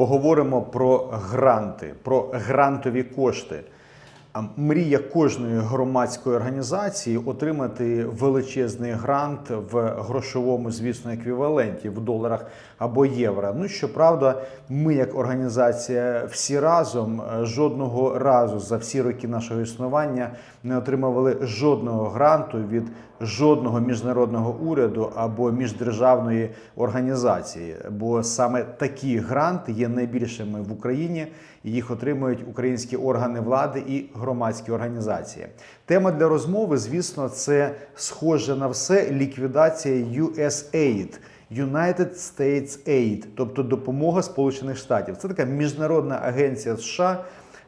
поговоримо про гранти, про грантові кошти. Мрія кожної громадської організації отримати величезний грант в грошовому, звісно, еквіваленті в доларах або євро. Ну щоправда, ми, як організація, всі разом е, жодного разу за всі роки нашого існування не отримували жодного гранту від жодного міжнародного уряду або міждержавної організації. Бо саме такі гранти є найбільшими в Україні. Їх отримують українські органи влади і громадські організації. Тема для розмови, звісно, це схоже на все ліквідація USAID. United States Aid, тобто допомога Сполучених Штатів. Це така міжнародна агенція США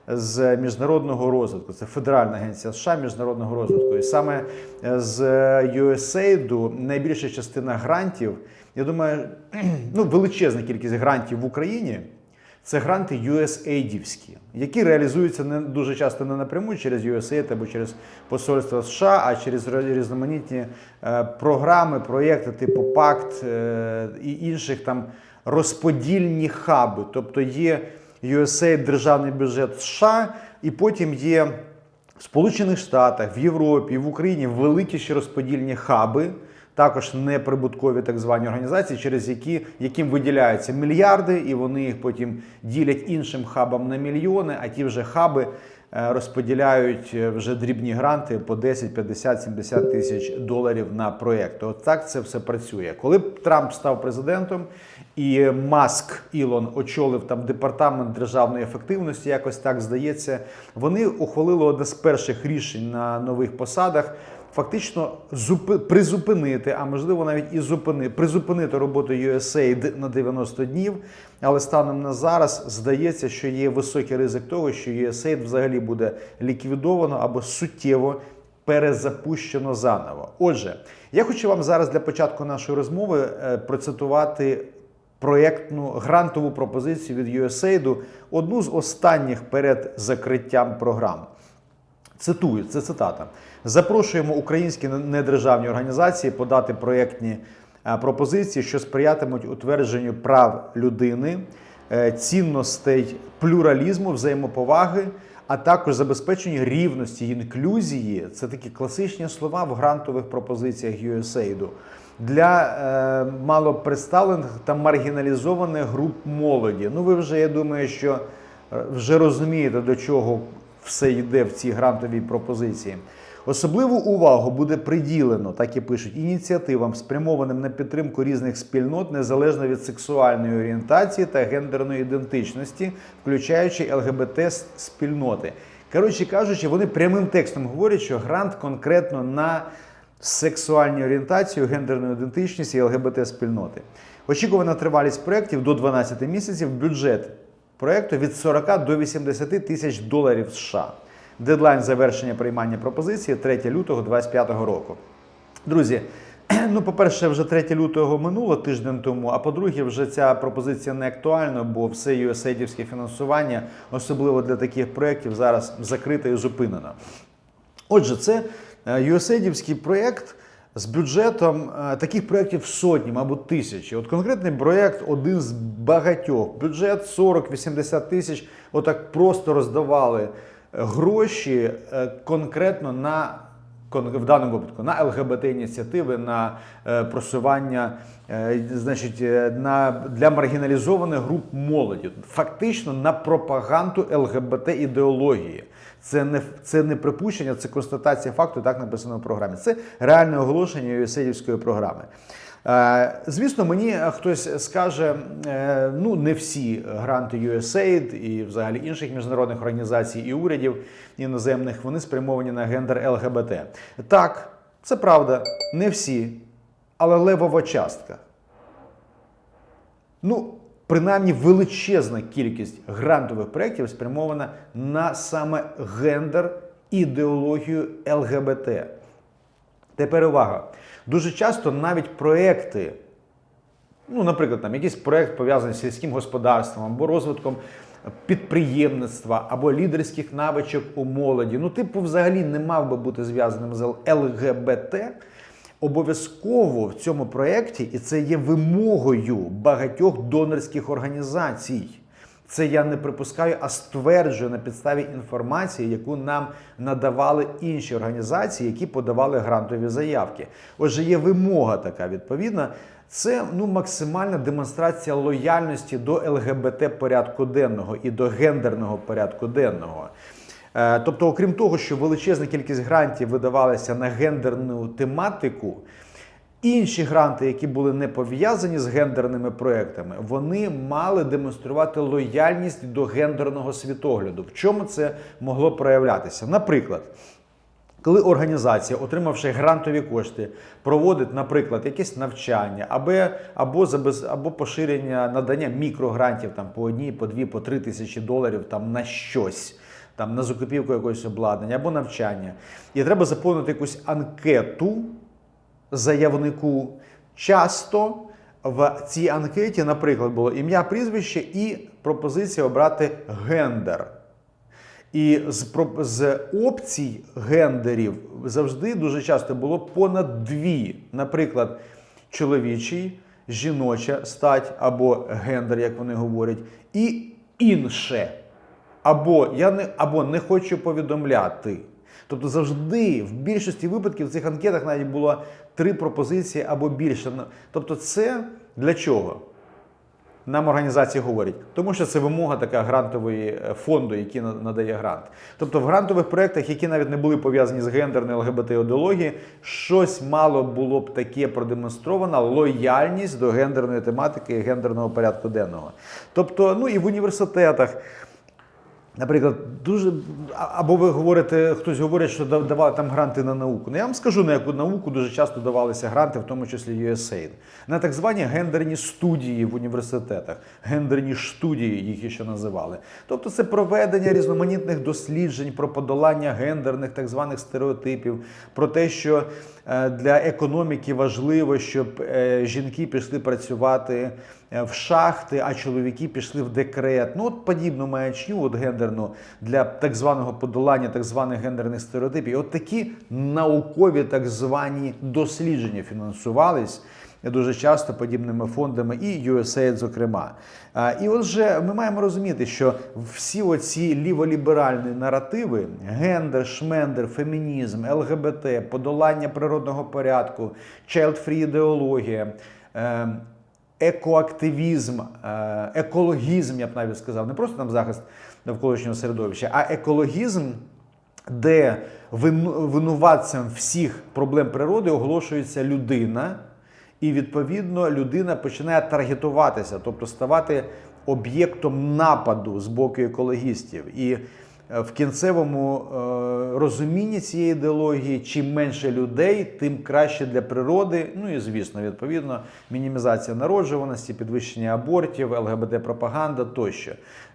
з міжнародного розвитку. Це Федеральна агенція США міжнародного розвитку. І саме з USAID найбільша частина грантів, я думаю, ну величезна кількість грантів в Україні. Це гранти USAID-івські, які реалізуються не дуже часто не напряму через USAID або через посольство США, а через різноманітні е, програми, проєкти типу Пакт е, і інших там розподільні хаби. Тобто є USAID державний бюджет США, і потім є в Сполучених Штатах, в Європі, в Україні великі ще розподільні хаби. Також неприбуткові так звані організації, через які яким виділяються мільярди, і вони їх потім ділять іншим хабам на мільйони. А ті вже хаби е, розподіляють е, вже дрібні гранти по 10, 50, 70 тисяч доларів на проєкт. От так це все працює. Коли б Трамп став президентом і Маск Ілон очолив там департамент державної ефективності, якось так здається, вони ухвалили одне з перших рішень на нових посадах фактично зупи- призупинити, а можливо навіть і зупини, призупинити роботу USAID на 90 днів. Але станом на зараз здається, що є високий ризик того, що USAID взагалі буде ліквідовано або суттєво перезапущено заново. Отже, я хочу вам зараз для початку нашої розмови е, процитувати проєктну грантову пропозицію від USAID, одну з останніх перед закриттям програм. Цитую, це цитата. Запрошуємо українські недержавні організації подати проєктні е, пропозиції, що сприятимуть утвердженню прав людини, е, цінностей плюралізму, взаємоповаги, а також забезпеченню рівності інклюзії. Це такі класичні слова в грантових пропозиціях USAID для е, малопредставлених та маргіналізованих груп молоді. Ну, ви вже я думаю, що е, вже розумієте, до чого все йде в цій грантовій пропозиції. Особливу увагу буде приділено, так і пишуть, ініціативам, спрямованим на підтримку різних спільнот, незалежно від сексуальної орієнтації та гендерної ідентичності, включаючи ЛГБТ спільноти. Коротше кажучи, вони прямим текстом говорять, що грант конкретно на сексуальну орієнтацію, гендерну ідентичність і ЛГБТ спільноти. Очікувана тривалість проєктів до 12 місяців. Бюджет проєкту від 40 до 80 тисяч доларів США. Дедлайн завершення приймання пропозиції 3 лютого 2025 року. Друзі, ну, по-перше, вже 3 лютого минуло тиждень тому, а по-друге, вже ця пропозиція не актуальна, бо все USAID-івське фінансування, особливо для таких проєктів, зараз закрите і зупинено. Отже, це е, USAID-івський проєкт з бюджетом е, таких проєктів сотні, мабуть, тисячі. От конкретний проєкт один з багатьох. Бюджет 40-80 тисяч. Отак просто роздавали гроші е, конкретно на в даному випадку на ЛГБТ ініціативи, на е, просування, е, значить, на для маргіналізованих груп молоді, фактично на пропаганду ЛГБТ ідеології. Це не це не припущення, це констатація факту. Так написано в програмі. Це реальне оголошення USAID-івської програми. Е, Звісно, мені хтось скаже, е, ну не всі гранти USAID і взагалі інших міжнародних організацій і урядів іноземних вони спрямовані на гендер ЛГБТ. Так, це правда, не всі, але левова частка. Ну, принаймні величезна кількість грантових проєктів спрямована на саме гендер ідеологію ЛГБТ. Тепер увага. Дуже часто навіть проекти, ну, наприклад, там якийсь проект пов'язаний з сільським господарством або розвитком підприємництва або лідерських навичок у молоді, ну, типу, взагалі не мав би бути зв'язаним з ЛГБТ. Обов'язково в цьому проєкті, і це є вимогою багатьох донорських організацій. Це я не припускаю, а стверджую на підставі інформації, яку нам надавали інші організації, які подавали грантові заявки. Отже, є вимога така відповідна. Це ну максимальна демонстрація лояльності до ЛГБТ порядку денного і до гендерного порядку денного. Е, Тобто, окрім того, що величезна кількість грантів видавалася на гендерну тематику, інші гранти, які були не пов'язані з гендерними проектами, вони мали демонструвати лояльність до гендерного світогляду. В чому це могло проявлятися? Наприклад. Коли організація, отримавши грантові кошти, проводить, наприклад, якесь навчання або, або, забез- або поширення надання мікрогрантів там, по одній, по дві, по три тисячі доларів там, на щось, там, на закупівку якогось обладнання або навчання, і треба заповнити якусь анкету заявнику, часто в цій анкеті, наприклад, було ім'я, прізвище і пропозиція обрати гендер. І з, з опцій гендерів завжди дуже часто було понад дві. Наприклад, чоловічий, жіноча стать або гендер, як вони говорять, і інше. Або я не або не хочу повідомляти. Тобто завжди, в більшості випадків в цих анкетах навіть було три пропозиції або більше. Ну, Тобто, це для чого? Нам організації говорять, тому що це вимога така грантової е, фонду, який надає грант. Тобто в грантових проєктах, які навіть не були пов'язані з гендерною ЛГБТ ідеологією, щось мало було б таке продемонстровано лояльність до гендерної тематики і гендерного порядку денного. Тобто, ну і в університетах. Наприклад, дуже або ви говорите, хтось говорить, що да- давали там гранти на науку. Ну я вам скажу, на яку науку дуже часто давалися гранти, в тому числі USAID. на так звані гендерні студії в університетах, гендерні студії їх ще називали. Тобто це проведення різноманітних досліджень про подолання гендерних так званих стереотипів, про те, що е, для економіки важливо, щоб е, жінки пішли працювати в шахти, а чоловіки пішли в декрет. Ну, от подібну маячню, от гендерну для так званого подолання так званих гендерних стереотипів. От такі наукові так звані дослідження фінансувались. Дуже часто подібними фондами і USAID, зокрема. І отже, ми маємо розуміти, що всі оці ліволіберальні наративи: гендер, шмендер, фемінізм, ЛГБТ, подолання природного порядку, child-free ідеологія, е, екоактивізм, е, екологізм, я б навіть сказав, не просто там захист навколишнього середовища, а екологізм, де винуватцем всіх проблем природи оголошується людина, і відповідно людина починає таргетуватися, тобто ставати об'єктом нападу з боку екологістів. І в кінцевому е, розумінні цієї ідеології, чим менше людей, тим краще для природи. Ну і звісно, відповідно, мінімізація народжуваності, підвищення абортів, ЛГБТ-пропаганда тощо.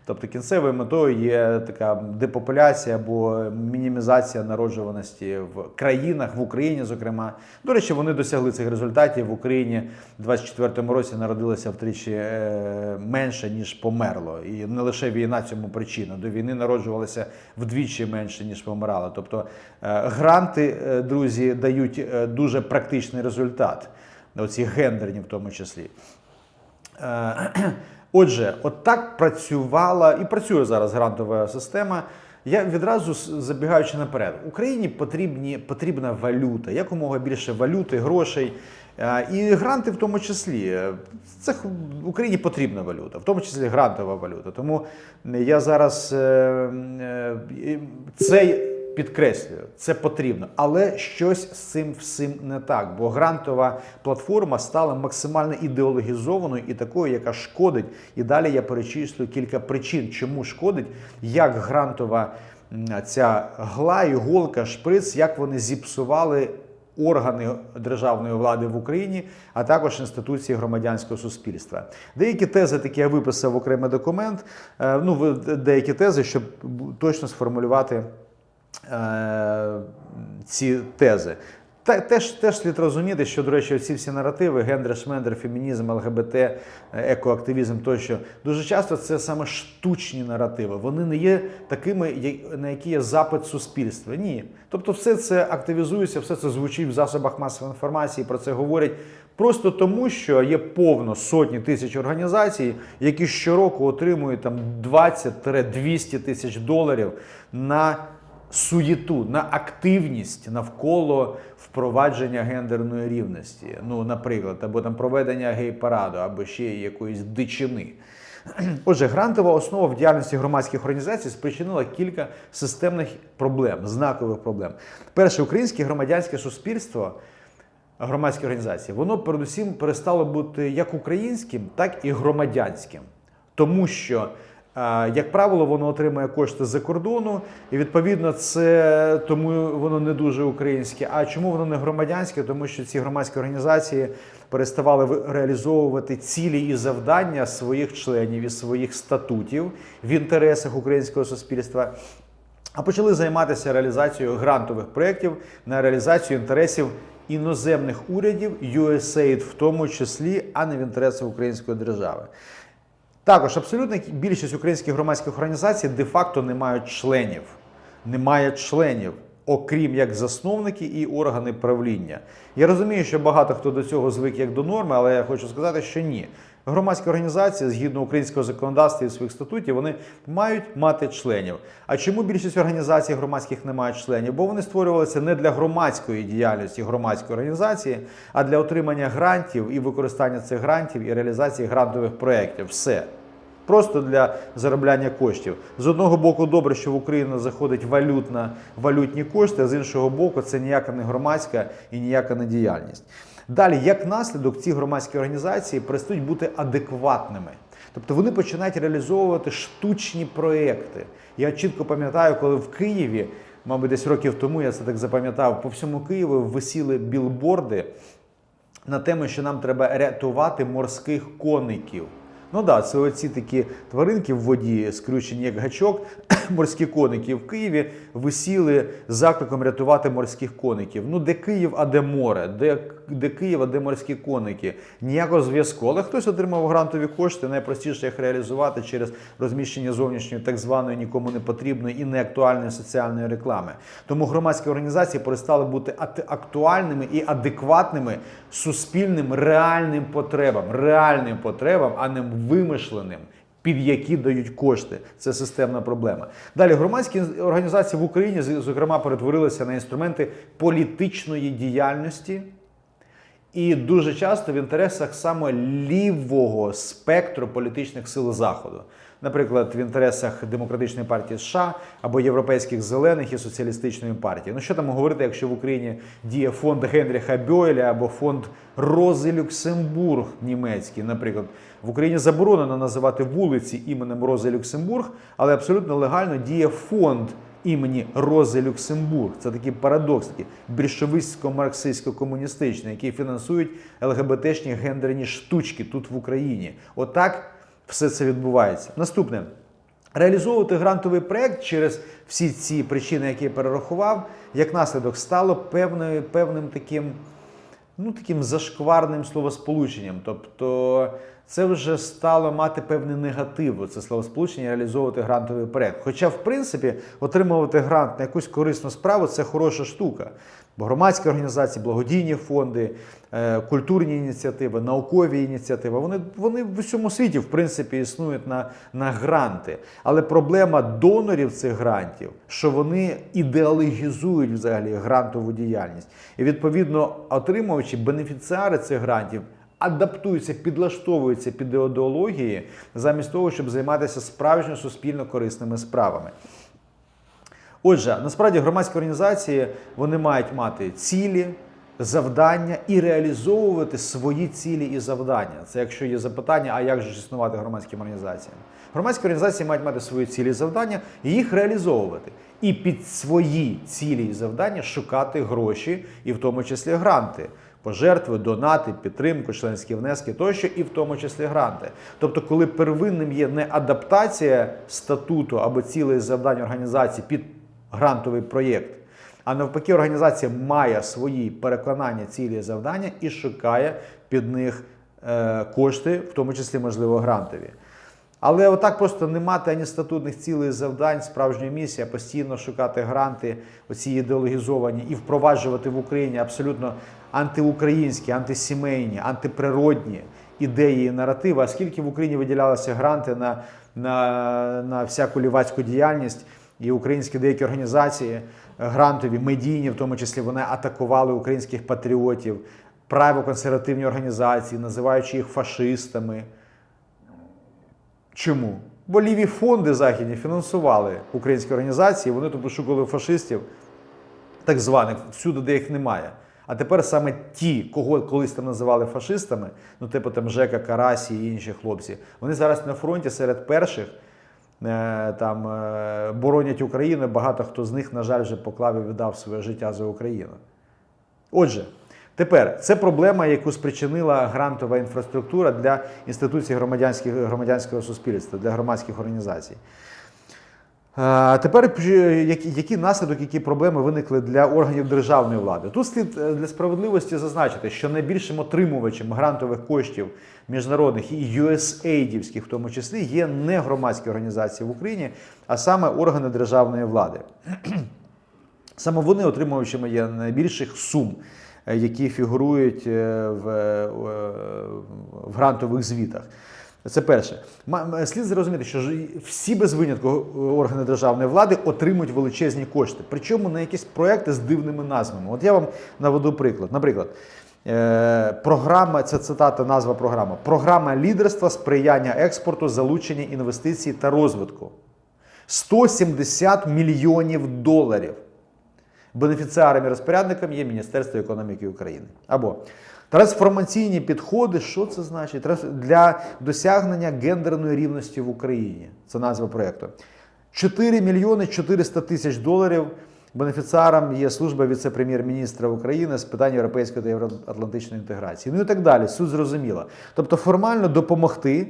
Тобто кінцевою метою є така депопуляція або мінімізація народжуваності в країнах, в Україні, зокрема. До речі, вони досягли цих результатів. В Україні в 24-му році народилося втричі е, менше, ніж померло. І не лише війна цьому причина. До війни народжувалося вдвічі менше, ніж помирало. Тобто е, гранти, е, друзі, дають дуже практичний результат. Оці гендерні в тому числі. Отже, от так працювала і працює зараз грантова система. Я відразу забігаючи наперед, Україні потрібні, потрібна валюта, якомога більше валюти, грошей. Е, І гранти в тому числі. Це Україні потрібна валюта, в тому числі грантова валюта. Тому я зараз е, е, і це підкреслюю, це потрібно, але щось з цим всім не так. Бо грантова платформа стала максимально ідеологізованою і такою, яка шкодить. І далі я перечислю кілька причин, чому шкодить, як грантова ця гла, іголка, шприц, як вони зіпсували. Органи державної влади в Україні, а також інституції громадянського суспільства. Деякі тези, такі я виписав окремий документ. е, Ну, деякі тези, щоб точно сформулювати е, ці тези. Та, теж, теж слід розуміти, що, до речі, ці всі наративи, гендер, шмендер, фемінізм, ЛГБТ, е, екоактивізм тощо, дуже часто це саме штучні наративи. Вони не є такими, на які є запит суспільства. Ні. Тобто, все це активізується, все це звучить в засобах масової інформації, про це говорять Просто тому, що є повно сотні тисяч організацій, які щороку отримують там 20-200 тисяч доларів на суєту, на активність навколо впровадження гендерної рівності. Ну, наприклад, або там проведення гей-параду, або ще якоїсь дичини. Отже, грантова основа в діяльності громадських організацій спричинила кілька системних проблем, знакових проблем. Перше, українське громадянське суспільство, громадські організації, воно передусім перестало бути як українським, так і громадянським. Тому що, як правило, воно отримує кошти з-за кордону, і відповідно це тому воно не дуже українське. А чому воно не громадянське? Тому що ці громадські організації переставали реалізовувати цілі і завдання своїх членів і своїх статутів в інтересах українського суспільства. А почали займатися реалізацією грантових проєктів на реалізацію інтересів іноземних урядів, USAID в тому числі, а не в інтересах української держави. Також абсолютна більшість українських громадських організацій де-факто не мають членів. Немає членів, окрім як засновники і органи правління. Я розумію, що багато хто до цього звик як до норми, але я хочу сказати, що ні. Громадські організації, згідно українського законодавства і своїх статутів, вони мають мати членів. А чому більшість організацій громадських не мають членів? Бо вони створювалися не для громадської діяльності громадської організації, а для отримання грантів і використання цих грантів і реалізації грантових проєктів. Все. Просто для заробляння коштів. З одного боку, добре, що в Україну заходить валютна, валютні кошти, а з іншого боку, це ніяка не громадська і ніяка не діяльність. Далі, як наслідок, ці громадські організації перестають бути адекватними. Тобто вони починають реалізовувати штучні проекти. Я чітко пам'ятаю, коли в Києві, мабуть, десь років тому я це так запам'ятав, по всьому Києву висіли білборди на тему, що нам треба рятувати морських коників. Ну да, це оці такі тваринки в воді, скрючені як гачок, морські коники в Києві висіли закликом рятувати морських коників. Ну, де Київ, а де море, де, де Київ, а де морські коники. Ніякого зв'язку. Але хтось отримав грантові кошти, найпростіше їх реалізувати через розміщення зовнішньої так званої нікому не потрібної і неактуальної соціальної реклами. Тому громадські організації перестали бути актуальними і адекватними суспільним реальним потребам, реальним потребам, а не вимишленим. Під які дають кошти, це системна проблема. Далі громадські організації в Україні, зокрема, перетворилися на інструменти політичної діяльності, і дуже часто в інтересах саме лівого спектру політичних сил Заходу. Наприклад, в інтересах Демократичної партії США або Європейських зелених і соціалістичної партії. Ну що там говорити, якщо в Україні діє фонд Генріха Бьойля або фонд Рози Люксембург німецький, наприклад, в Україні заборонено називати вулиці іменем Рози Люксембург, але абсолютно легально діє фонд імені Рози Люксембург. Це такий парадокс, такий більшовицько-марксистсько-комуністичний, який фінансують ЛГБТшні гендерні штучки тут в Україні. Отак все це відбувається. Наступне. Реалізовувати грантовий проект через всі ці причини, які я перерахував, як наслідок стало певною, певним таким ну, таким зашкварним словосполученням. Тобто це вже стало мати певний негатив, це словосполучення реалізовувати грантовий проект. Хоча, в принципі, отримувати грант на якусь корисну справу це хороша штука. Громадські організації, благодійні фонди, е, культурні ініціативи, наукові ініціативи, вони, вони в усьому світі, в принципі, існують на, на гранти. Але проблема донорів цих грантів, що вони ідеологізують взагалі грантову діяльність. І відповідно, отримуючи бенефіціари цих грантів, адаптуються, підлаштовуються під ідеології, замість того, щоб займатися справжньо суспільно корисними справами. Отже, насправді громадські організації вони мають мати цілі, завдання і реалізовувати свої цілі і завдання. Це якщо є запитання, а як же існувати громадським організаціям? Громадські організації мають мати свої цілі і завдання і їх реалізовувати. І під свої цілі і завдання шукати гроші, і в тому числі гранти. Пожертви, донати, підтримку, членські внески тощо, і в тому числі гранти. Тобто, коли первинним є не адаптація статуту або цілей завдань організації під грантовий проєкт, а навпаки, організація має свої переконання, цілі завдання і шукає під них е, кошти, в тому числі, можливо, грантові. Але отак просто не мати ані статутних цілей завдань, справжньої місії, постійно шукати гранти, оці ідеологізовані, і впроваджувати в Україні абсолютно антиукраїнські, антисімейні, антиприродні ідеї і наративи. А скільки в Україні виділялися гранти на, на, на всяку лівацьку діяльність, і українські деякі організації е, грантові, медійні, в тому числі, вони атакували українських патріотів, правоконсервативні організації, називаючи їх фашистами. Чому? Бо ліві фонди західні фінансували українські організації, вони тут пошукали фашистів, так званих, всюди, де їх немає. А тепер саме ті, кого колись там називали фашистами, ну типу там Жека Карасі і інші хлопці, вони зараз на фронті серед перших там е, боронять Україну. Багато хто з них, на жаль, вже поклав і віддав своє життя за Україну. Отже, тепер це проблема, яку спричинила грантова інфраструктура для інституцій громадянського суспільства, для громадських організацій. А тепер е, які, наслідок, які проблеми виникли для органів державної влади? Тут слід е, для справедливості зазначити, що найбільшим отримувачем грантових коштів міжнародних і USAID-івських в тому числі є не громадські організації в Україні, а саме органи державної влади. Саме вони отримувачами є найбільших сум, е, які фігурують е, в, е, в грантових звітах. Це перше. Слід зрозуміти, що всі без винятку органи державної влади отримують величезні кошти. Причому на якісь проекти з дивними назвами. От я вам наведу приклад. Наприклад, е, програма, це цитата, назва програми. Програма лідерства, сприяння експорту, залучення інвестицій та розвитку. 170 мільйонів доларів. Бенефіціаром і розпорядником є Міністерство економіки України. Або трансформаційні підходи. Що це значить? Для досягнення гендерної рівності в Україні. Це назва проєкту. 4 мільйони 400 тисяч доларів. Бенефіціаром є служба віце-прем'єр-міністра України з питань європейської та євроатлантичної інтеграції. Ну і так далі. Суть зрозуміла. Тобто формально допомогти.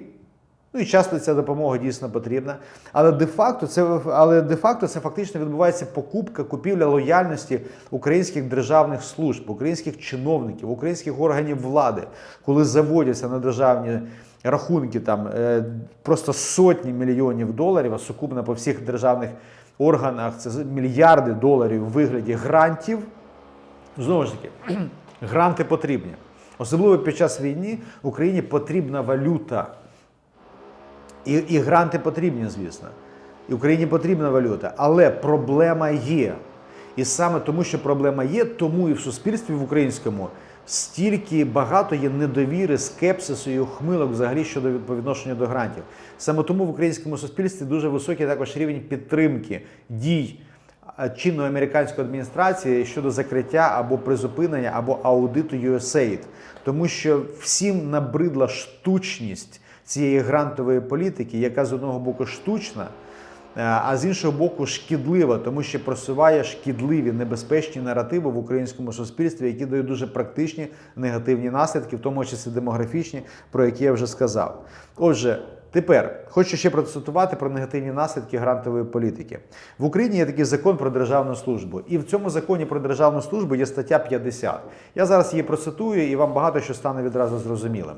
Ну і часто ця допомога дійсно потрібна. Але де-факто це, але де-факто це фактично відбувається покупка, купівля лояльності українських державних служб, українських чиновників, українських органів влади, коли заводяться на державні рахунки там е, просто сотні мільйонів доларів, а сукупно по всіх державних органах це мільярди доларів у вигляді грантів. Знову ж таки, гранти потрібні. Особливо під час війни Україні потрібна валюта. І, і гранти потрібні, звісно. І Україні потрібна валюта. Але проблема є. І саме тому, що проблема є, тому і в суспільстві в українському стільки багато є недовіри, скепсису і ухмилок взагалі щодо по відношенню до грантів. Саме тому в українському суспільстві дуже високий також рівень підтримки дій чинної американської адміністрації щодо закриття або призупинення, або аудиту USAID. Тому що всім набридла штучність цієї грантової політики, яка з одного боку штучна, е, а з іншого боку шкідлива, тому що просуває шкідливі небезпечні наративи в українському суспільстві, які дають дуже практичні негативні наслідки, в тому числі демографічні, про які я вже сказав. Отже. Тепер хочу ще процитувати про негативні наслідки грантової політики. В Україні є такий закон про державну службу, і в цьому законі про державну службу є стаття 50. Я зараз її процитую, і вам багато що стане відразу зрозумілим.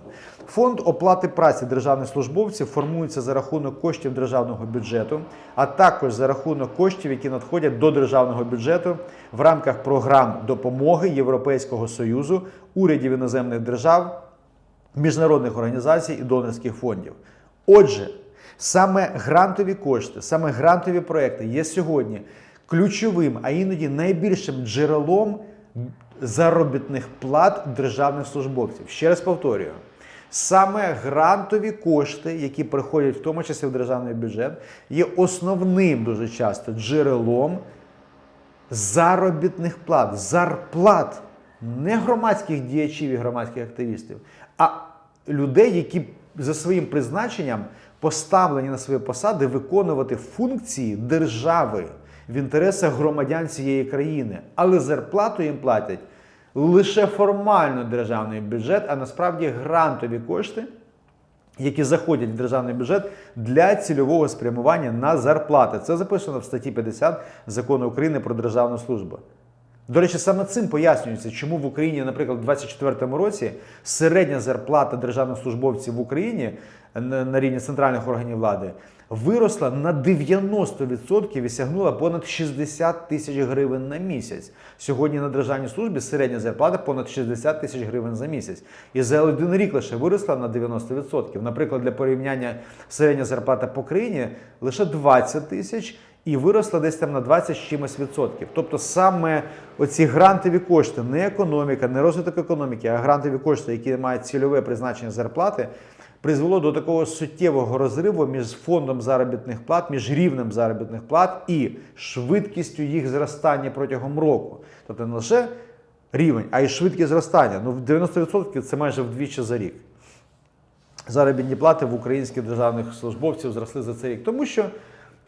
Фонд оплати праці державних службовців формується за рахунок коштів державного бюджету, а також за рахунок коштів, які надходять до державного бюджету в рамках програм допомоги Європейського союзу, урядів іноземних держав, міжнародних організацій і донорських фондів. Отже, саме грантові кошти, саме грантові проекти є сьогодні ключовим, а іноді найбільшим джерелом заробітних плат державних службовців. Ще раз повторюю. Саме грантові кошти, які приходять в тому числі в державний бюджет, є основним дуже часто джерелом заробітних плат, зарплат не громадських діячів і громадських активістів, а людей, які за своїм призначенням поставлені на свої посади виконувати функції держави в інтересах громадян цієї країни, але зарплату їм платять лише формально державний бюджет, а насправді грантові кошти які заходять в державний бюджет для цільового спрямування на зарплати. Це записано в статті 50 закону України про державну службу. До речі, саме цим пояснюється, чому в Україні, наприклад, у 2024 році середня зарплата державних службовців в Україні на рівні центральних органів влади виросла на 90% і сягнула понад 60 тисяч гривень на місяць. Сьогодні на державній службі середня зарплата понад 60 тисяч гривень за місяць. І за один рік лише виросла на 90%. Наприклад, для порівняння середня зарплата по країні лише 20 тисяч. І виросла десь там на 20 з чимось відсотків. Тобто саме оці грантові кошти, не економіка, не розвиток економіки, а грантові кошти, які мають цільове призначення зарплати, призвело до такого суттєвого розриву між фондом заробітних плат, між рівнем заробітних плат і швидкістю їх зростання протягом року. Тобто не лише рівень, а й швидкість зростання. Ну, в 90% це майже вдвічі за рік. Заробітні плати в українських державних службовців зросли за цей рік, тому що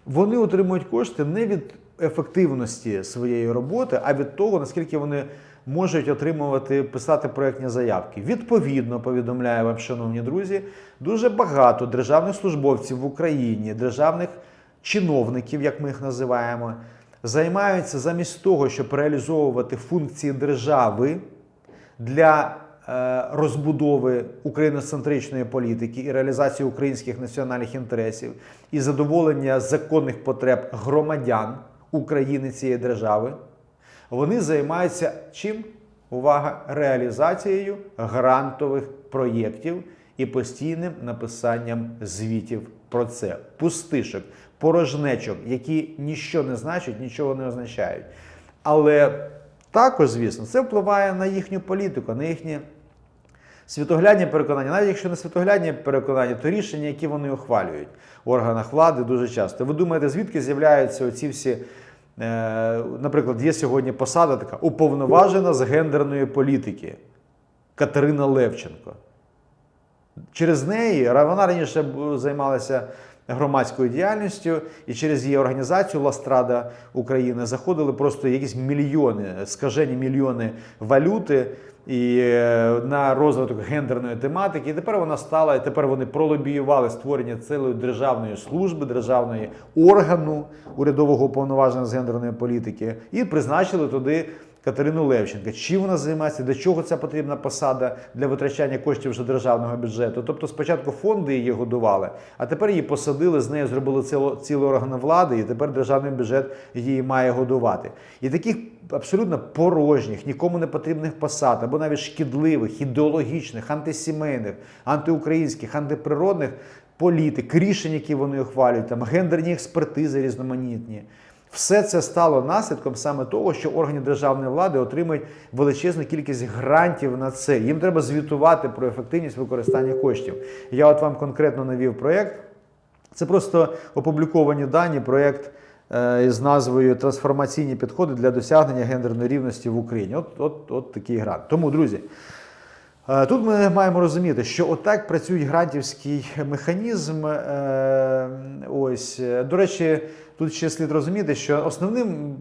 вони отримують кошти не від ефективності своєї роботи, а від того, наскільки вони можуть отримувати, писати проектні заявки. Відповідно, повідомляю вам, шановні друзі, дуже багато державних службовців в Україні, державних чиновників, як ми їх називаємо, займаються замість того, щоб реалізовувати функції держави для розбудови україноцентричної політики і реалізації українських національних інтересів і задоволення законних потреб громадян України цієї держави, вони займаються чим? Увага, реалізацією грантових проєктів і постійним написанням звітів про це, пустишок, порожнечок, які ніщо не значать, нічого не означають. Але також, звісно, це впливає на їхню політику, на їхні світоглядні переконання. Навіть якщо не світоглядні переконання, то рішення, які вони ухвалюють в органах влади дуже часто. Ви думаєте, звідки з'являються оці всі. е, Наприклад, є сьогодні посада така уповноважена з гендерної політики Катерина Левченко. Через неї вона раніше займалася громадською діяльністю, і через її організацію Ластрада України заходили просто якісь мільйони, скажені мільйони валюти і е, на розвиток гендерної тематики. І тепер вона стала, і тепер вони пролобіювали створення цілої державної служби, державної органу урядового уповноваження з гендерної політики і призначили туди Катерину Левченка. Чим вона займається, для чого ця потрібна посада для витрачання коштів вже державного бюджету? Тобто спочатку фонди її годували, а тепер її посадили, з нею зробили цілий орган влади, і тепер державний бюджет її має годувати. І таких абсолютно порожніх, нікому не потрібних посад, або навіть шкідливих, ідеологічних, антисімейних, антиукраїнських, антиприродних політик, рішень, які вони ухвалюють, там гендерні експертизи різноманітні. Все це стало наслідком саме того, що органи державної влади отримують величезну кількість грантів на це. Їм треба звітувати про ефективність використання коштів. Я от вам конкретно навів проєкт. Це просто опубліковані дані, проєкт е, із назвою Трансформаційні підходи для досягнення гендерної рівності в Україні. От, от, от такий грант. Тому, друзі. Е, Тут ми маємо розуміти, що отак працює грантівський механізм. Е, Ось до речі, тут ще слід розуміти, що основним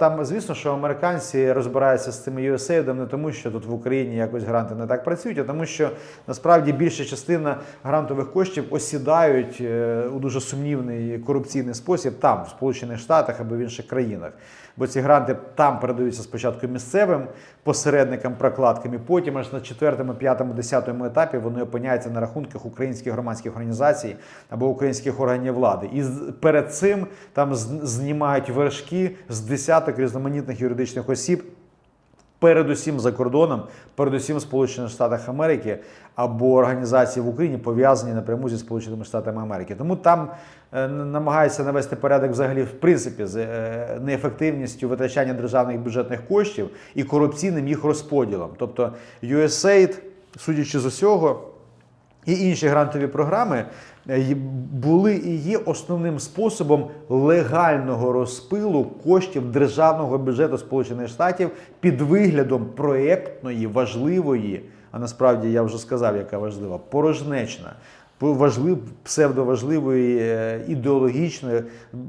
там, звісно, що американці розбираються з цими USAID не тому, що тут в Україні якось гранти не так працюють, а тому, що насправді більша частина грантових коштів осідають е, у дуже сумнівний корупційний спосіб там, в Сполучених Штатах або в інших країнах. Бо ці гранти там передаються спочатку місцевим посередникам, прокладкам, і потім аж на четвертому, п'ятому, десятому етапі вони опиняються на рахунках українських громадських організацій або українських органів влади. І перед цим там з- знімають вершки з десяток різноманітних юридичних осіб. Передусім за кордоном, передусім Сполучених Штатах Америки або організації в Україні пов'язані напряму зі Сполученими Штатами Америки. Тому там е, намагаються навести порядок взагалі в принципі з е, неефективністю витрачання державних бюджетних коштів і корупційним їх розподілом. Тобто USAID, судячи з усього, і інші грантові програми були і є основним способом легального розпилу коштів державного бюджету Сполучених Штатів під виглядом проєктної, важливої, а насправді я вже сказав, яка важлива, порожнечна. Важлив, псевдоважливої, е, ідеологічної.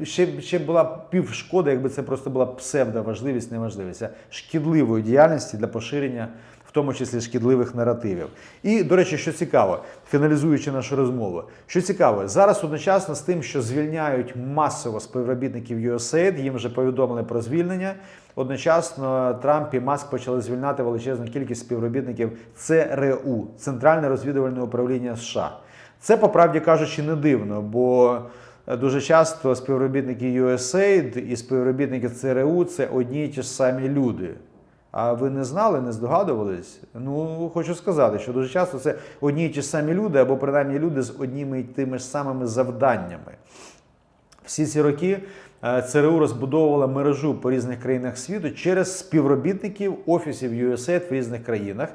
Ще, ще була півшкода, якби це просто була псевдоважливість, неважливість, а шкідливої діяльності для поширення тому числі шкідливих наративів. І, до речі, що цікаво, фіналізуючи нашу розмову, що цікаво, зараз одночасно з тим, що звільняють масово співробітників USAID, їм вже повідомили про звільнення. Одночасно Трамп і Маск почали звільняти величезну кількість співробітників ЦРУ Центральне розвідувальне управління США. Це, по правді кажучи, не дивно, бо е, дуже часто співробітники USAID і співробітники ЦРУ це одні й ті ж самі люди. А ви не знали, не здогадувались? Ну, хочу сказати, що дуже часто це одні й ті самі люди, або принаймні люди з одніми й тими ж самими завданнями. Всі ці роки е, ЦРУ розбудовувала мережу по різних країнах світу через співробітників офісів USAID в різних країнах.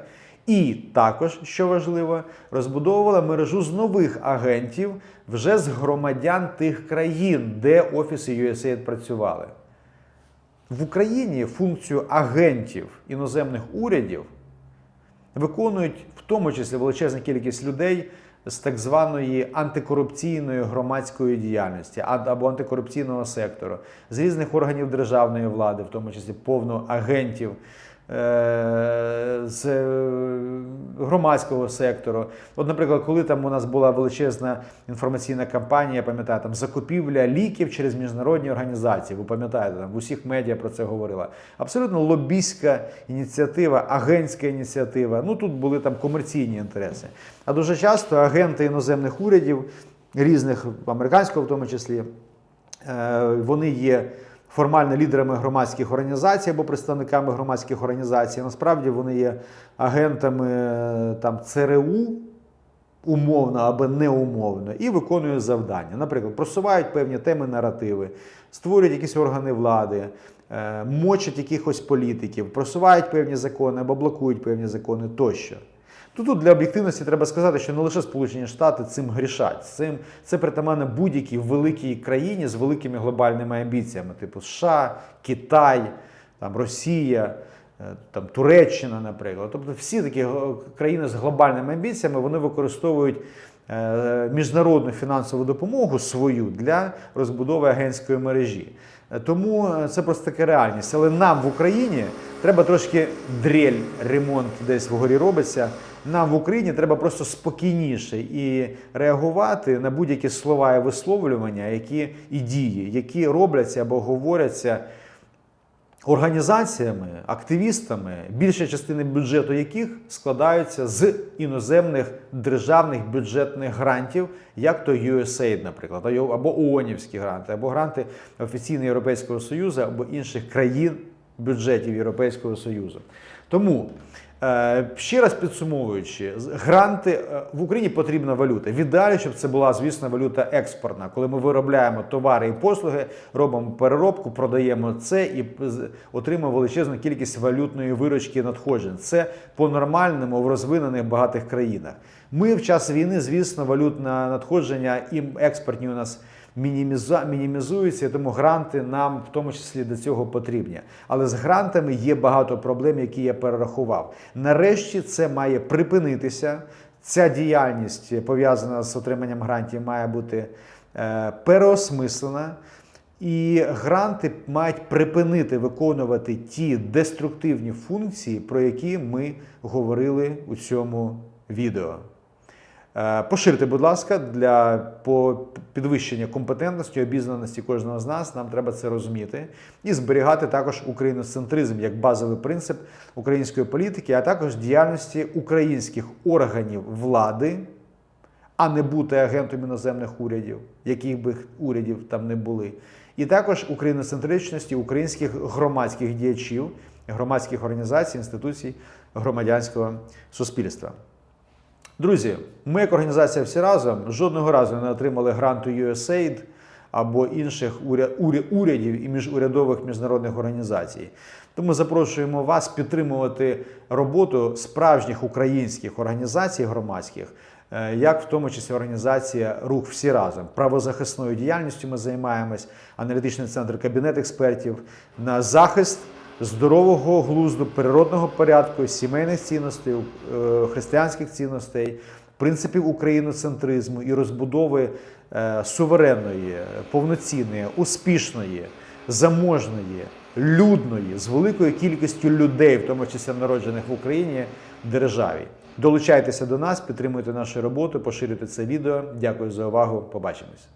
І також, що важливо, розбудовувала мережу з нових агентів вже з громадян тих країн, де офіси USAID працювали. В Україні функцію агентів іноземних урядів виконують в тому числі величезна кількість людей з так званої антикорупційної громадської діяльності або антикорупційного сектору, з різних органів державної влади, в тому числі повно агентів. Е, З громадського сектору. От, наприклад, коли там у нас була величезна інформаційна кампанія, пам'ятаю, там закупівля ліків через міжнародні організації. Ви пам'ятаєте, там в усіх медіа про це говорила. Абсолютно лобійська ініціатива, агентська ініціатива. Ну тут були там комерційні інтереси. А дуже часто агенти іноземних урядів, різних американського в тому числі, е, вони є формально лідерами громадських організацій або представниками громадських організацій. Насправді вони є агентами е, там ЦРУ. Умовно або неумовно, і виконують завдання. Наприклад, просувають певні теми, наративи, створюють якісь органи влади, е, мочать якихось політиків, просувають певні закони або блокують певні закони тощо. Тут, тут для об'єктивності треба сказати, що не лише Сполучені Штати цим грішать. Цим це притаманне будь-якій великій країні з великими глобальними амбіціями, типу США, Китай, там, Росія, е, там, Туреччина, наприклад. Тобто всі такі е, країни з глобальними амбіціями вони використовують міжнародну фінансову допомогу свою для розбудови агентської мережі. Е, Тому е, це просто така реальність. Але нам в Україні треба трошки дрель, ремонт десь вгорі робиться. Нам в Україні треба просто спокійніше і реагувати на будь-які слова і висловлювання, які і дії, які робляться або говоряться організаціями, активістами, більша частина бюджету яких складаються з іноземних державних бюджетних грантів, як то USAID, наприклад, або ООНівські гранти, або гранти офіційно Європейського Союзу або інших країн бюджетів Європейського Союзу. Тому. Е, Ще раз підсумовуючи, гранти е, в Україні потрібна валюта. В ідеалі, щоб це була, звісно, валюта експортна, коли ми виробляємо товари і послуги, робимо переробку, продаємо це і отримуємо величезну кількість валютної виручки надходжень. Це по-нормальному в розвинених багатих країнах. Ми в час війни, звісно, валютне надходження і експортні у нас мінімізуються, тому гранти нам в тому числі до цього потрібні. Але з грантами є багато проблем, які я перерахував. Нарешті це має припинитися. Ця діяльність пов'язана з отриманням грантів має бути е, переосмислена. І гранти мають припинити виконувати ті деструктивні функції, про які ми говорили у цьому відео. Е, Поширте, будь ласка, для підвищення компетентності, обізнаності кожного з нас. Нам треба це розуміти і зберігати також україноцентризм як базовий принцип української політики, а також діяльності українських органів влади, а не бути агентом іноземних урядів, яких би урядів там не були. І також україноцентричності українських громадських діячів, громадських організацій, інституцій громадянського суспільства. Друзі, ми як організація всі разом жодного разу не отримали гранту USAID або інших уря- уря- урядів і міжурядових міжнародних організацій. Тому запрошуємо вас підтримувати роботу справжніх українських організацій громадських, е, як в тому числі організація Рух всі разом. Правозахисною діяльністю ми займаємось, аналітичний центр кабінет експертів на захист здорового глузду, природного порядку, сімейних цінностей, е, християнських цінностей, принципів україноцентризму і розбудови е, суверенної, повноцінної, успішної, заможної, людної, з великою кількістю людей, в тому числі народжених в Україні, державі. Долучайтеся до нас, підтримуйте нашу роботу, поширюйте це відео. Дякую за увагу. Побачимось.